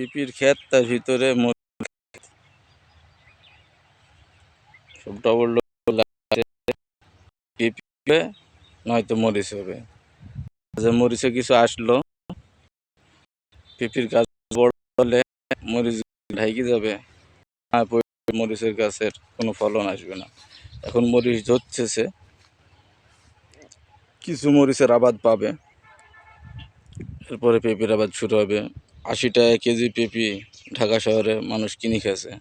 পিপির ক্ষেত, তার ভিতরে নয়তো মরিচ হবে। যে মরিচে কিছু আসলো। পিপির গাছ বড় মরিচ ঢাইকে যাবে। মরিচের গাছের কোনো ফলন আসবে না। এখন মরিচ ধরছে সে। কিছু মরিচের আবাদ পাবে। এরপরে পেঁপের আবাদ শুরু হবে। আশি টাকা কেজি পেঁপি ঢাকা শহরে মানুষ কিনে খেয়েছে।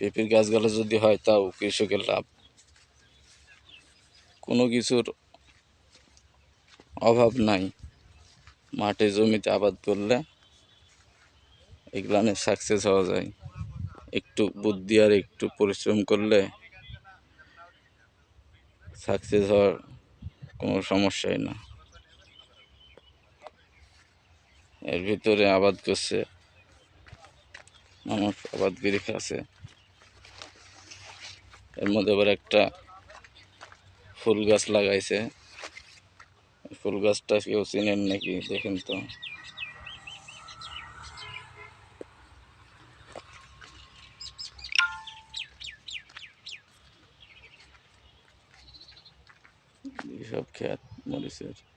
পেঁপের গাছগুলো যদি হয় তাও কৃষকের লাভ। কোনো কিছুর অভাব নাই। মাঠে জমিতে আবাদ করলে এগুলানে সাকসেস হওয়া যায়। একটু বুদ্ধি আর একটু পরিশ্রম করলে সাকসেস হওয়ার কোনো সমস্যাই না। এর ভিতরে আবাদ করছে। মানুষ আবাদ করে খাচ্ছে। এর মধ্যে আবার একটা ফুল গাছ লাগাইছে। ফুল গাছটা কেউ চিনেন নাকি? দেখেন তো। সব খেত মরিচের।